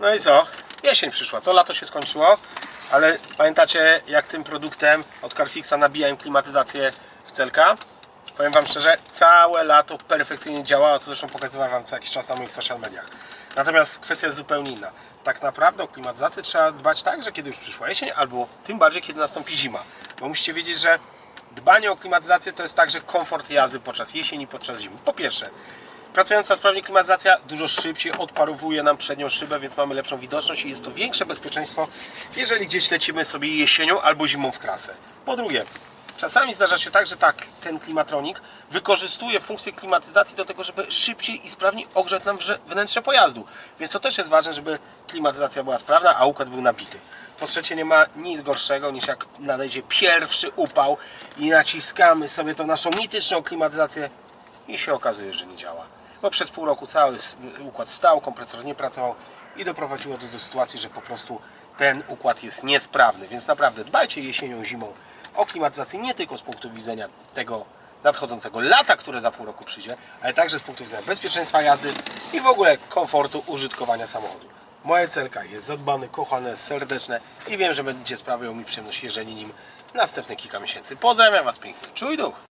No i co? Jesień przyszła, co lato się skończyło, ale pamiętacie jak tym produktem od Carfixa nabijałem klimatyzację w celka? Powiem Wam szczerze, całe lato perfekcyjnie działało, co zresztą pokazywałem Wam co jakiś czas na moich social mediach. Natomiast kwestia jest zupełnie inna. Tak naprawdę o klimatyzację trzeba dbać tak, że kiedy już przyszła jesień, albo tym bardziej kiedy nastąpi zima. Bo musicie wiedzieć, że dbanie o klimatyzację to jest także komfort jazdy podczas jesieni, podczas zimy. Po pierwsze, Pracująca sprawnie klimatyzacja dużo szybciej odparowuje nam przednią szybę, więc mamy lepszą widoczność i jest to większe bezpieczeństwo, jeżeli gdzieś lecimy sobie jesienią albo zimą w trasę. Po drugie, czasami zdarza się tak, że tak, ten klimatronik wykorzystuje funkcję klimatyzacji do tego, żeby szybciej i sprawniej ogrzać nam wnętrze pojazdu. Więc to też jest ważne, żeby klimatyzacja była sprawna, a układ był nabity. Po trzecie, nie ma nic gorszego niż jak nadejdzie pierwszy upał i naciskamy sobie tą naszą mityczną klimatyzację i się okazuje, że nie działa. Bo przez pół roku cały układ stał, kompresor nie pracował i doprowadziło to do sytuacji, że po prostu ten układ jest niesprawny. Więc naprawdę dbajcie jesienią, zimą o klimatyzację nie tylko z punktu widzenia tego nadchodzącego lata, które za pół roku przyjdzie, ale także z punktu widzenia bezpieczeństwa jazdy i w ogóle komfortu użytkowania samochodu. Moje celka jest zadbane, kochane, serdeczne i wiem, że będzie sprawiało mi przyjemność jeżdżenie nim następne kilka miesięcy. Pozdrawiam Was pięknie. Czuj duch!